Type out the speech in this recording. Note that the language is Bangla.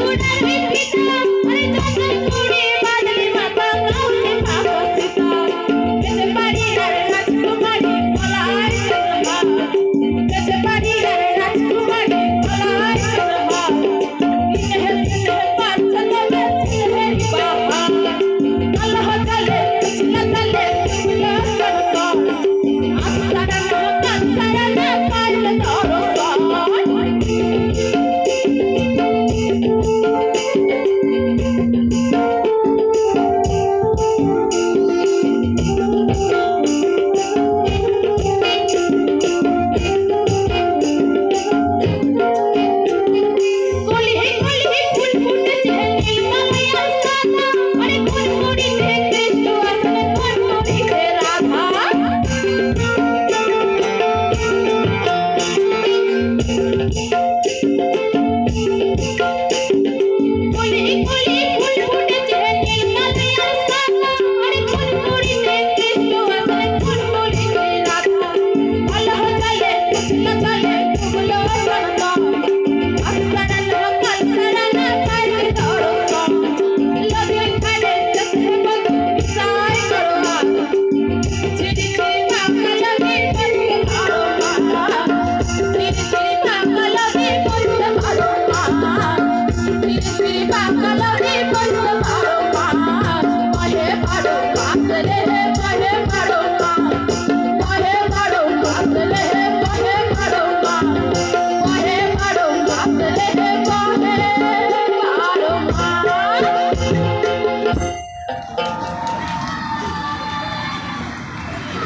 உடலின் Paro, paro, paro, paro,